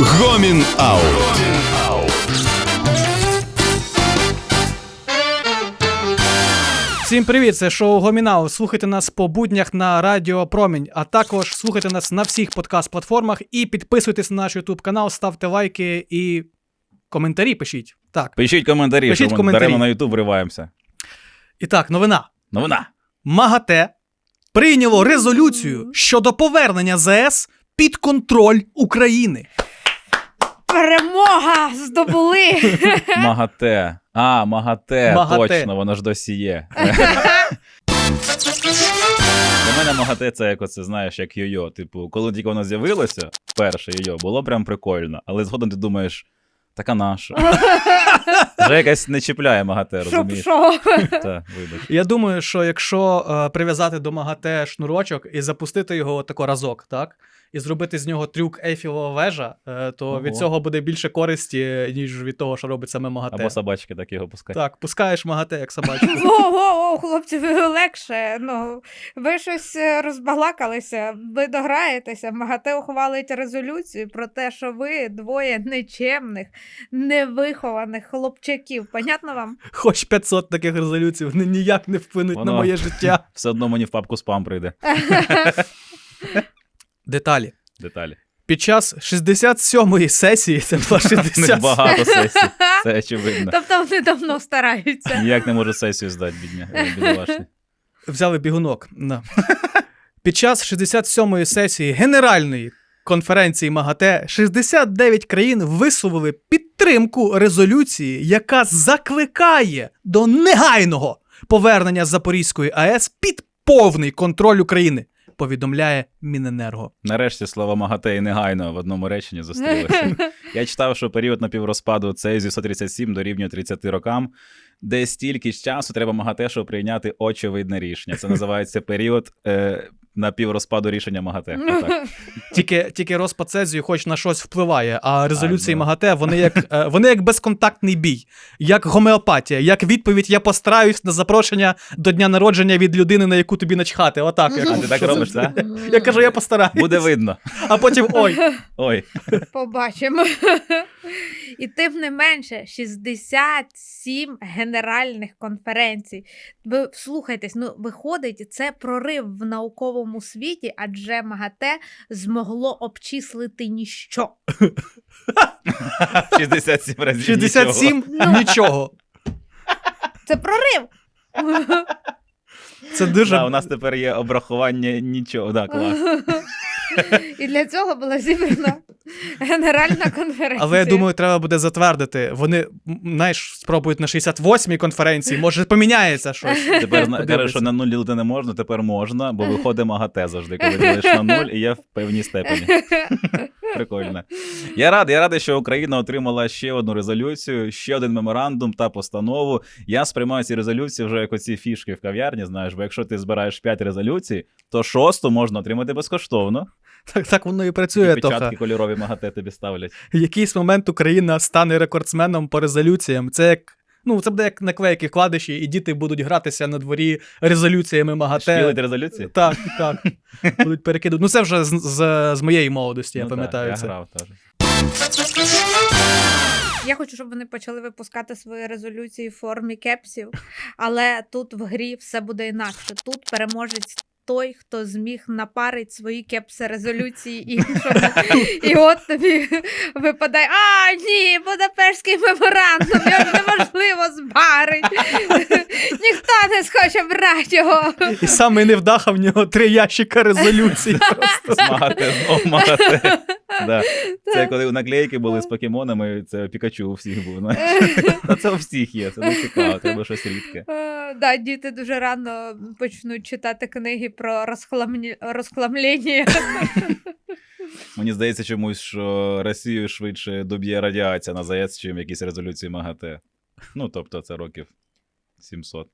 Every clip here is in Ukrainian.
Гомін Аут. Всім привіт, це шоу Гомінау. Слухайте нас по буднях на Радіо Промінь, а також слухайте нас на всіх подкаст-платформах і підписуйтесь на наш YouTube канал, ставте лайки і коментарі пишіть. Так. Пишіть коментарі, Пишіть що ми коментарі. даремо на Ютуб вриваємося. І так, новина. Новина. МАГАТЕ прийняло резолюцію щодо повернення ЗС під контроль України. Перемога здобули. МАГАТЕ. А, МАГАТЕ, МАГАТЕ. точно, воно ж досі є. Для мене МАГАТЕ це як оце, знаєш, як йо-йо. Типу, коли тільки воно з'явилося, перше йо-йо, було прям прикольно. Але згодом ти думаєш, така наша. Вже якась не чіпляє МАГАТЕ, Щоб розумієш? що? Так, вибач. Я думаю, що якщо е, прив'язати до МАГАТЕ шнурочок і запустити його отако разок, так? І зробити з нього трюк Ейфілова вежа, е, то Ого. від цього буде більше користі, ніж від того, що робить саме МАГАТЕ. Або собачки так його пускають. Так, пускаєш МАГАТЕ як собачку. Воу-воу-воу, хлопці, ви легше. Ну, ви щось е, розбалакалися, ви дограєтеся. МАГАТЕ ухвалить резолюцію про те, що ви двоє нечемних, невихованих хлопчаків. Понятно вам? Хоч 500 таких резолюцій, вони ніяк не вплинуть на моє життя. Все одно мені в папку спам прийде. Деталі. Деталі. Під час 67-ї сесії, це була У 60... багато сесій. Це очевидно. Тобто вони давно стараються. Ніяк не можу сесію здати, бідня, е, взяли бігунок. Під час 67-ї сесії Генеральної конференції МАГАТЕ 69 країн висловили підтримку резолюції, яка закликає до негайного повернення Запорізької АЕС під повний контроль України. Повідомляє Міненерго. Нарешті слова МАГАТЕ і негайно в одному реченні зустрілися. Я читав, що період напіврозпаду це зі 137 дорівнює 30 рокам, де стільки ж часу треба МАГАТЕ, щоб прийняти очевидне рішення. Це називається період е, напіврозпаду рішення МАГАТЕ. Отак. Тільки, тільки розпад Цезію хоч на щось впливає, а резолюції А, ну. МАГАТЕ вони як, е, вони як безконтактний бій, як гомеопатія, як відповідь я постараюсь на запрошення до дня народження від людини, на яку тобі начхати. Отак. Як, А ти так робиш, так? Я кажу, я постараюсь. Буде видно. А потім ой. Ой, Побачимо. І тим не менше, 67 генеральних конференцій. Ви вслухайтесь, ну виходить, це прорив в науковому світі, адже МАГАТЕ змогло обчислити ніщо. 67 разів. 67 Ну. нічого. Це прорив. Це Дуже... дуже. Да, у нас тепер є обрахування нічого. Да, клас. І для цього була зібрана генеральна конференція. Але я думаю, треба буде затвердити. Вони, знаєш, спробують на 68-й конференції, може поміняється щось. Тепер кажуть, що на нуль ділити не можна, тепер можна, бо виходить МАГАТЕ завжди, коли ділиш на нуль, і я в певній степені. Прикольно. Я радий, я радий, що Україна отримала ще одну резолюцію, ще один меморандум та постанову. Я сприймаю ці резолюції вже як оці фішки в кав'ярні. Знаєш, бо якщо ти збираєш 5 резолюцій, то шосту можна отримати безкоштовно. Так, так воно і І працює, печатки кольорові МАГАТЕ тобі ставлять. В якийсь момент Україна стане рекордсменом по резолюціям. Це як. Ну, це буде як наклейки вкладиші, і діти будуть гратися на дворі резолюціями МАГАТЕ. Шкілить резолюції? Так, так. Будуть перекидувати. Ну, це вже з, з, з моєї молодості, я Ну, пам'ятаю так, це. Я грав теж. Я хочу, щоб вони почали випускати свої резолюції в формі кепсів, але тут в грі все буде інакше. Тут переможець той, хто зміг напарити свої кепси резолюції іншому. І от тобі випадає: а, ні, Будапештський меморандум, його неможливо збарити. Ніхто не схоче брати його. І саме невдаха в нього три ящика резолюцій. Просто. Знову Да. Це коли наклейки були з покемонами, це Пікачу у всіх був. це у всіх є, це не цікаво, треба щось рідке. Да, діти дуже рано почнуть читати книги про розхламні... розхламлення. Мені здається чомусь, що Росію швидше доб'є радіація на ЗАЕС, чим якісь резолюції МАГАТЕ. Ну, тобто, це років 700.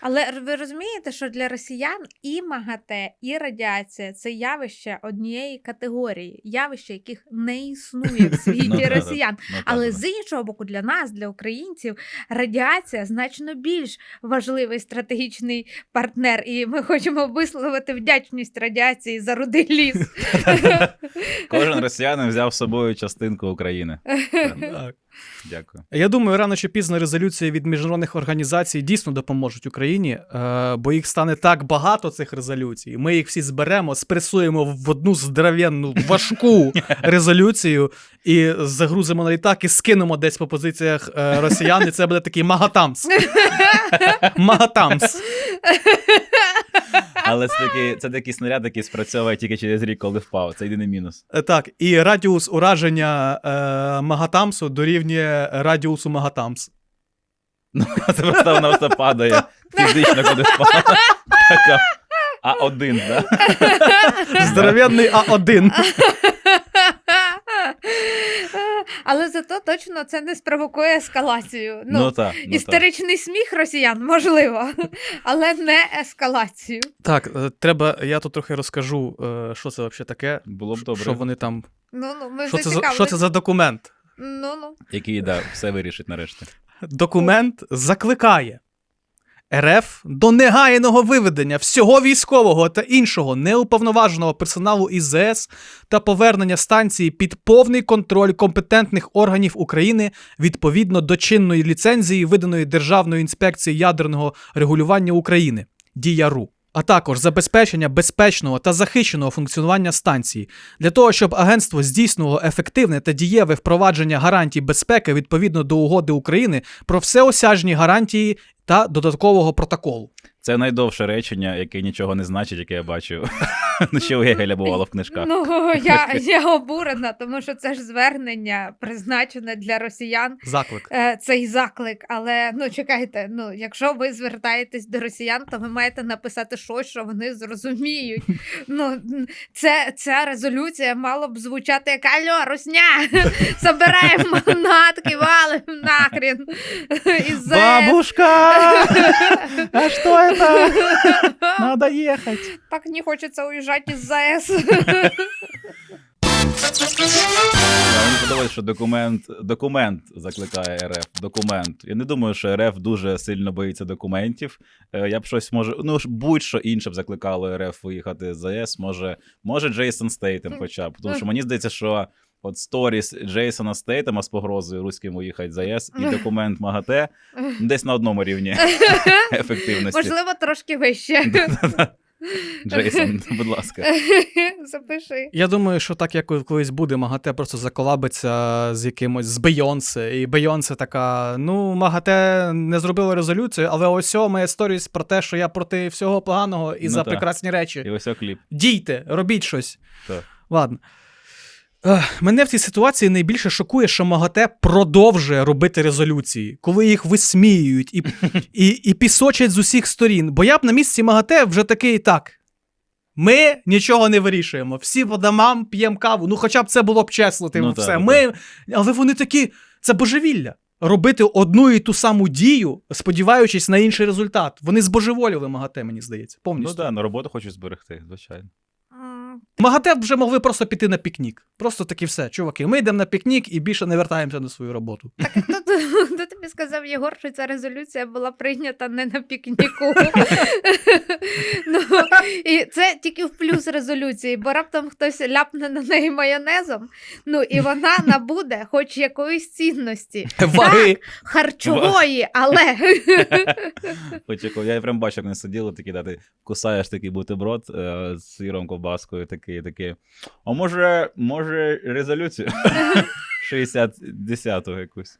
Але ви розумієте, що для росіян і МАГАТЕ, і радіація це явище однієї категорії, явища, яких не існує в світі Ну, да. росіян. Але з іншого боку, для нас, для українців, радіація значно більш важливий стратегічний партнер, і ми хочемо висловити вдячність радіації за рудий ліс. Кожен росіянин взяв з собою частинку України. Так. Дякую. Я думаю, рано чи пізно резолюції від міжнародних організацій дійсно допоможуть Україні, е, бо їх стане так багато цих резолюцій. Ми їх всі зберемо, спресуємо в одну здоровенну важку резолюцію і загрузимо на літак і скинемо десь по позиціях е, росіян. І це буде такий магатамс. Магатамс. Але це такий, це такий снаряд, який спрацьовує тільки через рік, коли впав. Це єдиний мінус. Е, Так, і радіус ураження е, Магатамсу дорівнює радіусу Магатамс. Це просто вона просто падає фізично, коли впав. Така А1, да? Здоровенний А1. Але зато точно це не спровокує ескалацію. Ну, Ну так. Ну, істеричний сміх росіян можливо, але не ескалацію. Так, е, треба, я тут трохи розкажу, е, що це взагалі таке. Було б добре. Що вони там. Ну ну ми Що це, за, що це за документ? Ну ну Який, да, все вирішить нарешті. Документ закликає РФ до негайного виведення всього військового та іншого неуповноваженого персоналу із ЗС та повернення станції під повний контроль компетентних органів України відповідно до чинної ліцензії, виданої Державною інспекцією ядерного регулювання України ДІЯРУ. А також забезпечення безпечного та захищеного функціонування станції для того, щоб агентство здійснило ефективне та дієве впровадження гарантій безпеки відповідно до угоди України про всеосяжні гарантії та додаткового протоколу. Це найдовше речення, яке нічого не значить, яке я бачив. Ну, ще у Гегеля бувало в книжках. ну я, я обурена, тому що це ж звернення призначене для росіян. Заклик. е, Цей заклик, але ну чекайте, ну якщо ви звертаєтесь до росіян, то ви маєте написати щось, що вони зрозуміють. Ну це ця резолюція мала б звучати як Альо, Русня! Собираємо манатки, валим ЗС. Бабушка! А що це? Надо їхати. Так не хочеться уїжджати із ЗАЕС. Мені подобається, що документ, документ закликає РФ. Документ. Я не думаю, що РФ дуже сильно боїться документів. Е, Я б щось може. Ну ж будь-що інше б закликало РФ виїхати з ЗАЕС. Може, може Джейсон Стейтем хоча б. Тому що мені здається, що от сторіс Джейсона Стейтема з погрозою руським виїхати з ЗАЕС і документ МАГАТЕ десь на одному рівні ефективності. Можливо, трошки вище. Джейсон, будь ласка. Запиши. Я думаю, що так як колись буде, МАГАТЕ просто заколабиться з якимось з Бейонсе. І Бейонсе така: ну, МАГАТЕ не зробило резолюцію, але ось о, моя сторіс про те, що я проти всього поганого і Ну за та. прекрасні речі. І ось кліп. Дійте, робіть щось. Так. Ладно. Мене в цій ситуації найбільше шокує, що МАГАТЕ продовжує робити резолюції, коли їх висміюють і, і, і пісочать з усіх сторін. Бо я б на місці МАГАТЕ вже такий так. Ми нічого не вирішуємо. Всі по домам п'ємо каву. Ну, хоча б це було б чесно, типу, Ну, все. так, Ми... Але вони такі, це божевілля. Робити одну і ту саму дію, сподіваючись на інший результат. Вони збожеволіли МАГАТЕ, мені здається. повністю. Ну так, на роботу хочуть зберегти, звичайно. М, МАГАТЕ вже могли просто піти на пікнік. Просто такі все, чуваки, ми йдемо на пікнік і більше не вертаємося на свою роботу. Хто, хто тобі сказав, Єгор, що ця резолюція була прийнята не на пікніку? плюс резолюції, бо раптом хтось ляпне на неї майонезом, ну і вона набуде хоч якоїсь цінності. Ваги. Харчової, але Очікував. Я прям бачу, як вони сиділи, такі дати, кусаєш такий бутерброд е, з сиром, ковбаскою, такий, такий. А може, може, резолюцію? 60-10 якусь.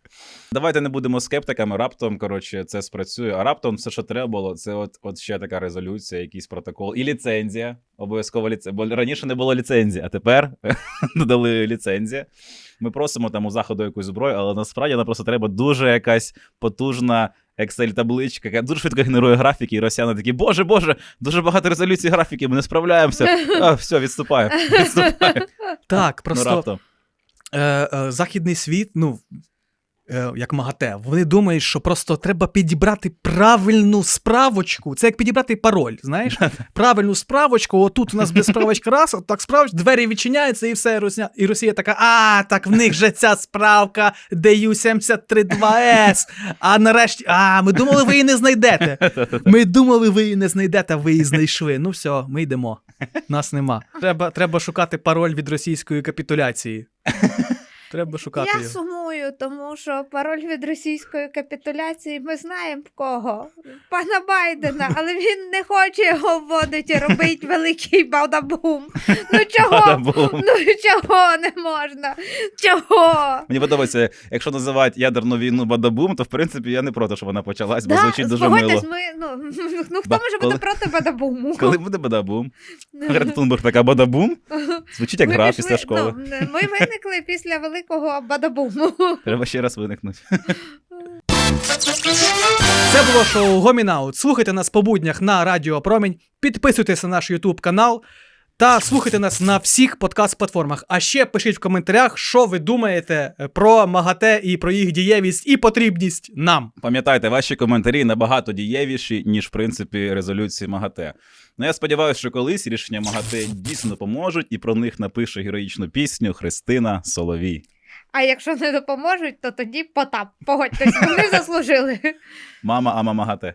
Давайте не будемо скептиками. Раптом, коротше, це спрацює. А раптом все, що треба було, це от, от ще така резолюція, якийсь протокол. І ліцензія. Обов'язково ліцензія. Бо раніше не було ліцензії, а тепер додали ліцензія. Ми просимо там у заходу якусь зброю, але насправді нам просто треба дуже якась потужна Excel-табличка, яка дуже швидко генерує графіки, і росіяни такі, боже, боже, дуже багато резолюцій графіків, ми не справляємося. А, все, відступаю. відступаю. Так, Ну, просто раптом. Е, е, західний світ, ну. е, як МАГАТЕ, вони думають, що просто треба підібрати правильну справочку. Це як підібрати пароль, знаєш? Правильну справочку, отут у нас буде справочка раз, от так справочка, двері відчиняються і все, Росія, і Росія така, а, так в них же ця справка DU732S. А нарешті, а, ми думали, ви її не знайдете. Ми думали, ви її не знайдете, ви її знайшли. Ну все, ми йдемо. Нас нема. Треба, треба шукати пароль від російської капітуляції. Треба шукати Я його. сумую, тому що пароль від російської капітуляції ми знаємо в кого. Пана Байдена, але він не хоче його вводити, робить великий бадабум. Ну чого? Бадабум. Ну чого не можна? Чого? Мені подобається, якщо називають ядерну війну Бадабум, то в принципі я не проти, що вона почалась, бо Да, звучить дуже мило. ми, ну, ну хто Ба- може коли- бути проти бадабуму? Коли буде Бадабум? Грета Тунберг така Бадабум? Звучить як Ми гра пішли- після школи. ну, ми виникли після великого бадабуму. Треба ще раз виникнути. Це було шоу Гомінаут. Слухайте нас по буднях на Радіо Промінь, підписуйтесь на наш Ютуб канал та слухайте нас на всіх подкаст-платформах. А ще пишіть в коментарях, що ви думаєте е, про МАГАТЕ і про їх дієвість і потрібність нам. Пам'ятайте, ваші коментарі набагато дієвіші, ніж в принципі резолюції МАГАТЕ. Ну я сподіваюся, що колись рішення МАГАТЕ дійсно допоможуть, і про них напише героїчну пісню Христина Соловій. А якщо не допоможуть, то тоді Потап. Погодьтесь, вони заслужили. Мама, ама МАГАТЕ.